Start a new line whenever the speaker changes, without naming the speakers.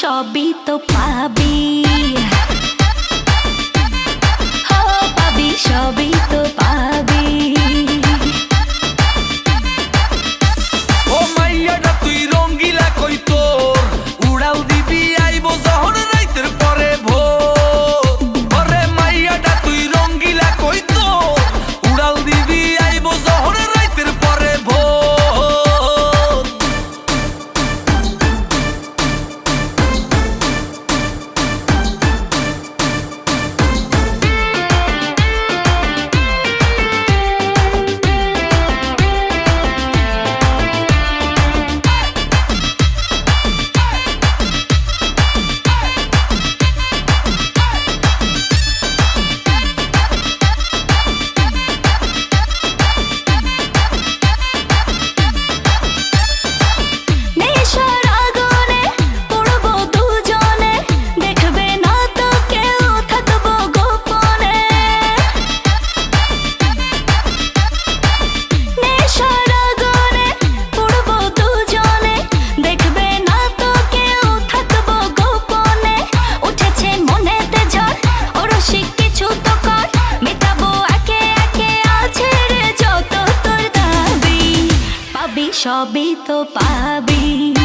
সবই তো পাবি। সবই তো পাবি।